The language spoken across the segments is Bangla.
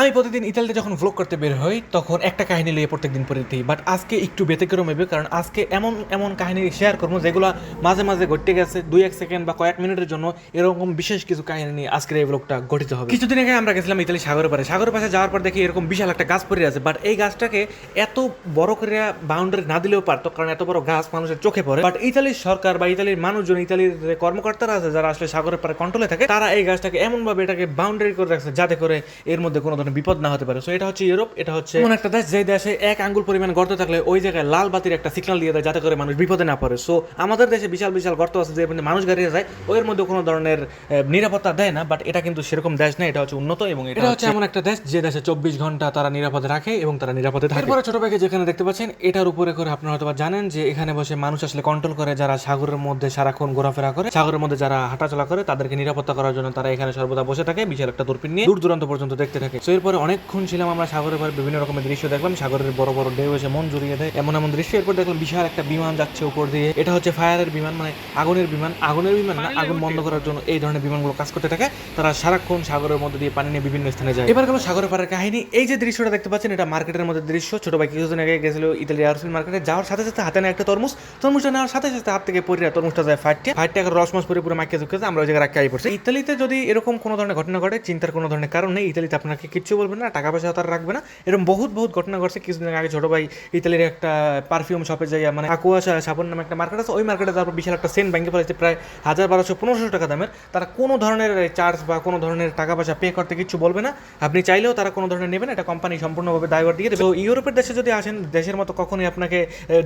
আমি প্রতিদিন ইতালিতে যখন ভ্লগ করতে বের হই, তখন একটা কাহিনী লিয়ে প্রত্যেকদিন পড়ে দিই বাট আজকে একটু ব্যতিক্রম হবে, কারণ আজকে এমন এমন কাহিনী শেয়ার করব যেগুলো মাঝে মাঝে ঘটতে গেছে দুই এক সেকেন্ড বা কয়েক মিনিটের জন্য এরকম বিশেষ কিছু কাহিনী নিয়ে আজকের এই ভ্লগটা গঠিত হবে। কিছুদিন আগে আমরা গেছিলাম ইতালি সাগরের পারে সাগরের পাশে যাওয়ার পর দেখি এরকম বিশাল একটা গাছ পড়ে আছে বাট এই গাছটাকে এত বড় করে বাউন্ডারি না দিলেও পারতো, কারণ এত বড় গাছ মানুষের চোখে পড়ে। বাট ইতালির সরকার বা ইতালির মানুষজন, ইতালির কর্মকর্তারা আছে, যারা আসলে সাগরের পারে কন্ট্রোলে থাকে, তারা এই গাছটাকে এমন ভাবে এটাকে বাউন্ডারি করে রাখছে, যাতে করে এর মধ্যে কোনো ধরনের বিপদ না হতে পারে। সো এটা হচ্ছে ইউরোপ এটা হচ্ছে এমন একটা দেশ যে দেশে এক আঙ্গুল পরিমাণ গর্ত থাকলে ওই জায়গায় লাল বাতির একটা সিগন্যাল দিয়ে দেয় যাতে করে মানুষ বিপদে না পড়ে। সো আমাদের দেশে বিশাল বিশাল গর্ত আছে যে মানুষ গাড়িয়ে যায় ওর মধ্যে কোনো ধরনের নিরাপত্তা দেয় না বাট এটা কিন্তু সেরকম দেশ না এটা হচ্ছে উন্নত এবং এটা হচ্ছে এমন একটা দেশ যে দেশে চব্বিশ ঘণ্টা তারা নিরাপদে রাখে এবং তারা নিরাপদে থাকে। এরপরে ছোট ভাইকে যেখানে দেখতে পাচ্ছেন এটার উপরে করে আপনারা হয়তো জানেন যে এখানে বসে মানুষ আসলে কন্ট্রোল করে যারা সাগরের মধ্যে সারাক্ষণ ঘোরাফেরা করে। সাগরের মধ্যে যারা হাঁটাচলা করে তাদেরকে নিরাপত্তা করার জন্য তারা এখানে সর্বদা বসে থাকে বিশাল একটা দূরবীন নিয়ে দূর দূরান্ত পর্যন্ত দেখতে থাকে। এরপরে অনেকক্ষণ ছিলাম আমরা সাগরের পরে বিভিন্ন রকমের দৃশ্য দেখলাম। সাগরের বড় বড় ঢেউ এসে মন জুড়িয়ে দেয় এমন এমন দৃশ্য। এরপর দেখলাম বিশাল একটা বিমান যাচ্ছে উপর দিয়ে। এটা হচ্ছে ফায়ারের বিমান মানে আগুনের বিমান। আগুনের বিমান না, আগুন বন্ধ করার জন্য এই ধরনের বিমানগুলো কাজ করতে থাকে। তারা সারাক্ষণ সাগরের মধ্যে দিয়ে পানি নিয়ে বিভিন্ন স্থানে যায়। এবার গেল সাগরের পাড়ের কাহিনী। এই যে দৃশ্যটা দেখতে পাচ্ছেন, এটা মার্কেটের মধ্যে দৃশ্য। ছোট ভাই কিছুদিন আগে গেছিল ইতালি আরসিল মার্কেটে। যাওয়ার সাথে সাথে হাতে নেয় একটা তরমুজ। তরমুজটা নেওয়ার সাথে সাথে হাত থেকে পড়ে তরমুজটা যায় ফাটতে। ফাটতে এখন রসমস পরে পুরো মাইকে ঝুঁকেছে আমরা ওই জায়গায় রাখতে পড়ছি। ইতালিতে যদি এরকম কোনো ধরনের ঘটনা ঘটে, চিন্তার কোনো ধরনের কারণ নেই। ইতালিতে আপনাকে কিচ্ছু বলবে না, টাকা পয়সা তারা রাখবে না। এরকম বহুত বহুত ঘটনা ঘটছে। কিছুদিন আগে ছোট ভাই ইতালির একটা পারফিউম শপে যাই মানে আকুয়া সাবন নামে একটা মার্কেট আছে, ওই মার্কেটে তারপর বিশাল একটা সেন ব্যাংকে ফেলেছে, প্রায় হাজার বারোশো, পনেরোশো টাকা দামের। তারা কোনো ধরনের চার্জ বা কোনো ধরনের টাকা পয়সা পে করতে কিছু বলবে না। আপনি চাইলেও তারা কোনো ধরনের নেবেন এটা কোম্পানি সম্পূর্ণভাবে দায়ভার দিয়ে তো ইউরোপের দেশে যদি আসেন, দেশের মতো কখনোই আপনাকে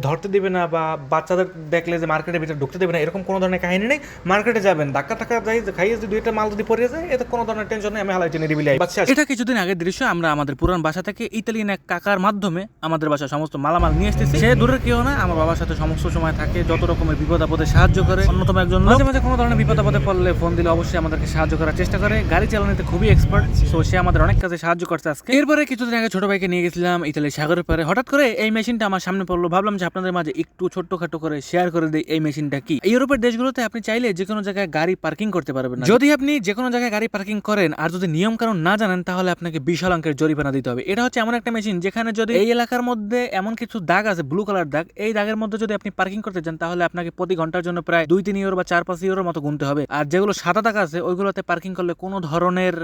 ধরতে দেবে না বা বাচ্চাদের দেখলে যে মার্কেটের ভিতরে ঢুকতে দেবে না, এরকম কোনো ধরনের কাহিনী নেই। মার্কেটে যাবেন, ধাক্কা টাকা যাই, খাইয়ে যদি দুইটা মাল যদি পড়ে যায়, এতে কোনো ধরনের টেনশন নেই, আমি হালাই টেনে দিবি বাচ্চা এটা কিছুদিন আগের দৃশ্য, আমরা আমাদের পুরান বাসা থেকে ইতালিয়ান এক কাকার মাধ্যমে আমাদের বাসায় সমস্ত মালামাল নিয়ে এসেছি সে দূরের কেউ না, আমার বাবার সাথে সমস্ত সময় থাকে, যত রকমের বিপদ আপদে সাহায্য করে। অন্যতম একজন মাঝে মাঝে কোনো ধরনের বিপদ আপদে পড়লে ফোন দিলে অবশ্যই আমাদেরকে সাহায্য করার চেষ্টা করে। গাড়ি চালানোতে খুবই এক্সপার্ট সো সে আমাদের অনেক কাজে সাহায্য করছে আজকে। এরপরে কিছুদিন আগে ছোট ভাইকে নিয়ে গেছিলাম ইতালি সাগরের পারে হঠাৎ করে এই মেশিনটা আমার সামনে পড়ল। ভাবলাম যে আপনাদের মাঝে একটু ছোট্টখাটো করে শেয়ার করে দিই এই মেশিনটা কি। ইউরোপের দেশগুলোতে আপনি চাইলে যে কোনো জায়গায় গাড়ি পার্কিং করতে পারবেন যদি আপনি যে কোনো জায়গায় গাড়ি পার্কিং করেন, আর যদি নিয়ম কানুন না জানেন, তাহলে আপনাকে বিশাল অঙ্কের জরিমানা দিতে হবে। এটা হচ্ছে এমন একটা মেশিন যেখানে যদি এই এলাকার মধ্যে এমন কিছু দাগ আছে ব্লু কালার দাগ এই দাগের মধ্যে যদি আপনি পার্কিং করতে চান তাহলে আপনাকে প্রতি ঘণ্টার জন্য প্রায় দুই তিন ইউরো বা চার পাঁচ ইউরোর মতো গুনতে হবে। আর যেগুলো সাদা দাগ আছে ওইগুলোতে পার্কিং করলে কোনো ধরনের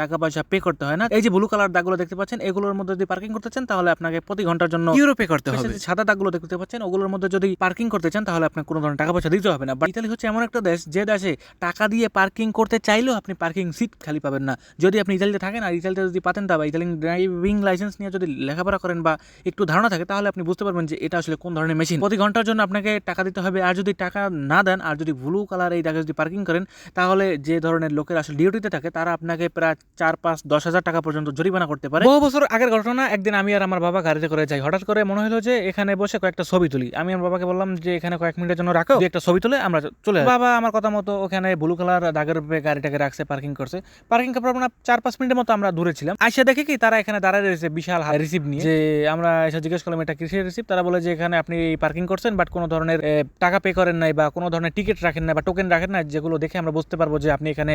টাকা পয়সা পে করতে হয় না। এই যে ব্লু কালার দাগগুলো দেখতে পাচ্ছেন এগুলোর মধ্যে যদি পার্কিং করতে চান তাহলে আপনাকে প্রতি ঘণ্টার জন্য ইউরো পে করতে হবে। সাদা দাগগুলো দেখতে পাচ্ছেন ওগুলোর মধ্যে যদি পার্কিং করতে চান তাহলে আপনার কোনো ধরনের টাকা পয়সা দিতে হবে না। ইতালি হচ্ছে এমন একটা দেশ যে দেশে টাকা দিয়ে পার্কিং করতে চাইলেও আপনি পার্কিং সিট খালি পাবেন না। যদি আপনি ইতালিতে থাকেন আর ইতালিতে যদি পাতেন তা বা ইতালিয়ান ড্রাইভিং লাইসেন্স নিয়ে যদি লেখাপড়া করেন বা একটু ধারণা থাকে, তাহলে আপনি বুঝতে পারবেন যে এটা আসলে কোন ধরনের মেশিন প্রতি ঘণ্টার জন্য আপনাকে টাকা দিতে হবে। আর যদি টাকা না দেন, আর যদি ব্লু কালার এই দাগে যদি পার্কিং করেন, তাহলে যে ধরনের লোকের আসলে ডিউটিতে থাকে, তারা আপনাকে প্রায় চার, পাঁচ, দশ হাজার টাকা পর্যন্ত জরিমানা করতে পারে। বহু বছর আগের ঘটনা, একদিন আমি আর আমার বাবা গাড়িতে করে যাই। হঠাৎ করে মনে হলো যে এখানে বসে কয়েকটা ছবি তুলি। আমি আমার বাবাকে বললাম যে, এখানে কয়েক মিনিটের জন্য রাখো। একটা ছবি তুলে আমরা চলে বাবা আমার কথা মতো ওখানে ব্লু কালার দাগের গাড়িটাকে রাখছে পার্কিং করছে। পার্কিং করার চার, পাঁচ মিনিটের মতো আমরা দূরে ছিলাম আইসা দেখি কি তারা এখানে দাঁড়ায় রয়েছে বিশাল রিসিভ নিয়ে। যে আমরা এসে জিজ্ঞেস করলাম, এটা কিসের রিসিভ তারা বলে যে, এখানে আপনি পার্কিং করছেন বাট কোনো ধরনের টাকা পে করেন নাই বা কোনো ধরনের টিকিট রাখেন না বা টোকেন রাখেন না যেগুলো দেখে আমরা বুঝতে পারব যে আপনি এখানে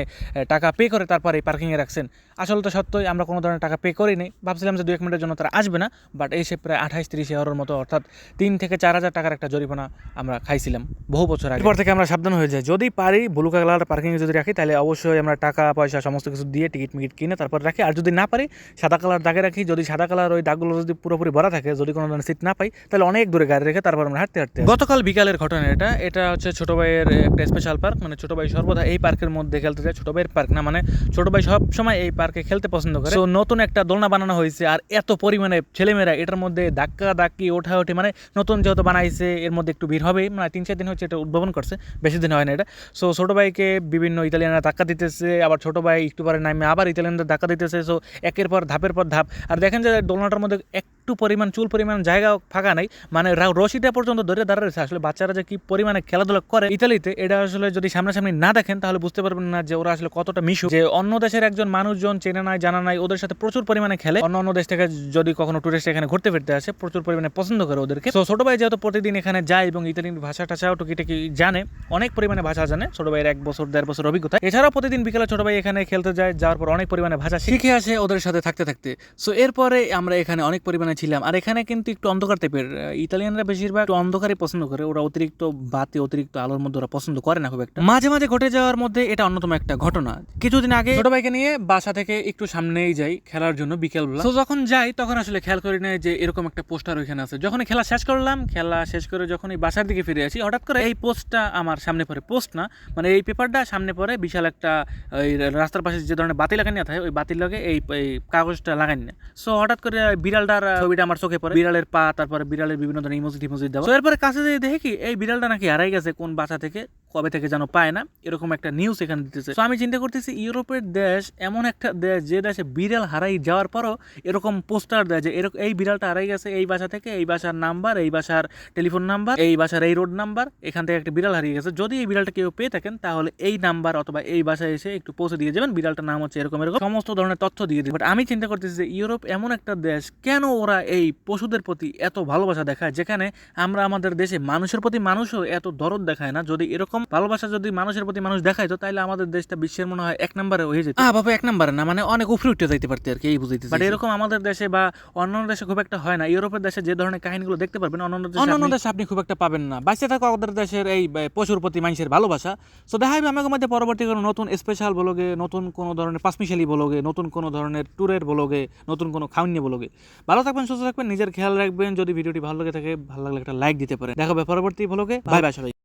টাকা পে করে তারপরে পার্কিং এ রাখছেন। আসলে তো সত্যই আমরা কোনো ধরনের টাকা পে করিনি। ভাবছিলাম যে দু এক মিনিটের জন্য তারা আসবে না বাট এসে প্রায় আঠাইশ তিরিশ ইউরোর মতো, অর্থাৎ তিন থেকে চার হাজার টাকার একটা জরিমানা আমরা খাইছিলাম বহু বছর আগে। এরপর থেকে আমরা সাবধান হয়ে যাই। যদি পারি ব্লু কালার পার্কিং যদি রাখি, তাহলে অবশ্যই আমরা টাকা, পয়সা, সমস্ত কিছু দিয়ে টিকিট মিকিট কিনে তারপর রাখি। আর যদি না পারি সাদা কালার দাগে রাখি যদি সাদা কালার ওই দাগগুলো যদি পুরোপুরি ভরা থাকে যদি কোনো ধরনের সিট না পাই তাহলে অনেক দূরে গাড়ি রেখে তারপর আমরা হাঁটতে হাঁটতে গতকাল বিকালের ঘটনা এটা। এটা হচ্ছে ছোট ভাইয়ের একটা স্পেশাল পার্ক মানে ছোট ভাই সর্বদা এই পার্কের মধ্যে খেলতে যায় ছোট ভাইয়ের পার্ক না মানে ছোট ভাই সব সময় এই পার্কে খেলতে পছন্দ করে। তো নতুন একটা দোলনা বানানো হয়েছে আর এত পরিমাণে ছেলেমেয়েরা এটার মধ্যে ধাক্কা ধাক্কি ওঠা ওঠে মানে নতুন যেহেতু বানাইছে এর মধ্যে একটু ভিড় হবেই মানে তিন চার দিন হচ্ছে এটা উদ্ভাবন করছে বেশি দিন হয় না এটা। সো ছোট ভাইকে বিভিন্ন ইতালিয়ানরা ধাক্কা দিতেছে আবার ছোট ভাই একটু পরে নামে আবার ইতালিয়ানদের ধাক্কা দিতেছে। সো একের পর ধাপের পর ধাপ। আর দেখেন যে দোলনাটার মধ্যে একটু পরিমাণ, চুল পরিমাণ জায়গা ফাঁকা নাই। মানে রশিটা পর্যন্ত ধরে দাঁড়াচ্ছে আসলে বাচ্চারা যে কি পরিমাণে খেলাধুলা করে ইতালিতে, এটা আসলে যদি সামনাসামনি না দেখেন, তাহলে বুঝতে পারবেন না যে ওরা আসলে কতটা মিশু। যে অন্য দেশের একজন মানুষজন চেনা নাই, জানা নাই, ওদের সাথে প্রচুর পরিমাণে খেলে। অন্য অন্য দেশ থেকে যদি কখনো টুরিস্ট এখানে ঘুরতে ফিরতে আসে, প্রচুর পরিমাণে পছন্দ করে ওদেরকে। তো ছোট ভাই যেহেতু প্রতিদিন এখানে যায় এবং ইতালিয়ান ভাষা টাষাও টুকিটাকি জানে, অনেক পরিমাণে ভাষা জানে। ছোট ভাইয়ের এক বছর, দেড় বছর অভিজ্ঞতা। এছাড়াও প্রতিদিন বিকেলে ছোট ভাই এখানে খেলতে যায়, যাওয়ার পর অনেক পরিমাণে ভাষা শিখে আসে। ওদের সাথে থাকতে থাকতে। সো এরপরে আমরা এখানে অনেক পরিমাণে ছিলাম। আর এখানে কিন্তু একটু অন্ধকার টাইপের ইতালিয়ানরা বেশিরভাগ একটু অন্ধকারই পছন্দ করে। ওরা অতিরিক্ত বাতি, অতিরিক্ত আলোর মধ্যে ওরা পছন্দ করে না খুব একটা। মাঝে মাঝে ঘটে যাওয়ার মধ্যে এটা অন্যতম একটা ঘটনা। কিছুদিন আগে ছোট ভাইকে নিয়ে বাসা থেকে একটু সামনেই যাই খেলার জন্য বিকেলবেলা। তো যখন যাই, তখন আসলে খেয়াল করি না যে এরকম একটা পোস্টার ওইখানে আছে। যখন খেলা শেষ করলাম, খেলা শেষ করে যখন এই বাসার দিকে ফিরে আসি, হঠাৎ করে এই পোস্টটা আমার সামনে পড়ে। পোস্ট না মানে এই পেপারটা সামনে পড়ে বিশাল একটা, ওই রাস্তার পাশে যে ধরনের বাতি লাগানি থাকে, ওই বাতির লগে এই এই কাগজটা লাগাই না। সো হঠাৎ করে বিড়ালটার ছবিটা আমার চোখে পড়ে। বিড়ালের পা তারপরে বিড়ালের বিভিন্ন ধরনের ইমোজি টিমোজি দেওয়া এরপরে কাছে যেয়ে দেখি কি এই বিড়ালটা নাকি হারাই গেছে কোন বাসা থেকে? কবে থেকে যেন পায় না, এরকম একটা নিউজ এখানে দিতেছে। তো আমি চিন্তা করতেছি, ইউরোপের দেশ এমন একটা দেশ যে দেশে বিড়াল হারাই যাওয়ার পরও এরকম পোস্টার দেয় যে এরকম এই বিড়ালটা হারাই গেছে, এই বাসা থেকে, এই বাসার নাম্বার এই বাসার টেলিফোন নাম্বার এই বাসার এই রোড নাম্বার এখান থেকে একটা বিড়াল হারিয়ে গেছে। যদি এই বিড়ালটা কেউ পেয়ে থাকেন, তাহলে এই নাম্বার অথবা এই বাসায় এসে একটু পৌঁছে দিয়ে যাবেন। বিড়ালটার নাম হচ্ছে এরকম এরকম সমস্ত ধরনের তথ্য দিয়ে দিবে বাট আমি চিন্তা করতেছি যে ইউরোপ এমন একটা দেশ, কেন ওরা এই পশুদের প্রতি এত ভালোবাসা দেখায়, যেখানে আমরা আমাদের দেশে মানুষের প্রতি মানুষও এত দরদ দেখায় না? যদি এরকম ভালোবাসা যদি মানুষের প্রতি মানুষ দেখাইতো তাহলে আমাদের দেশটা বিশ্বের মনে হয় এক নম্বরে হয়ে যেত। আহ বাবা এক নম্বরে না মানে অনেক উপরে উঠে যাইতে পারতে আর কি এই বুঝাইতে বাট এরকম আমাদের দেশে বা অন্যান্য দেশে খুব একটা হয় না। ইউরোপের দেশে যে ধরনের কাহিনীগুলো দেখতে পারবেন অন্যান্য দেশে অন্যান্য দেশে আপনি খুব একটা পাবেন না। বাইসে থাকা আমাদের দেশের এই পশুর প্রতি মানুষের ভালোবাসা। সো দেখা হবে আমাকে মধ্যে পরবর্তী কোনো নতুন স্পেশাল ব্লগে নতুন কোনো ধরনের পাঁচমিশালি ব্লগে নতুন কোনো ধরনের ট্যুরের ব্লগে নতুন কোনো খাওয়ানি ব্লগে ভালো থাকবেন সুস্থ থাকবেন নিজের খেয়াল রাখবেন। যদি ভিডিওটি ভালো লাগে থাকে ভালো লাগলে একটা লাইক দিতে পারেন। দেখা হবে পরবর্তী ব্লগে বাই বাই সবাই।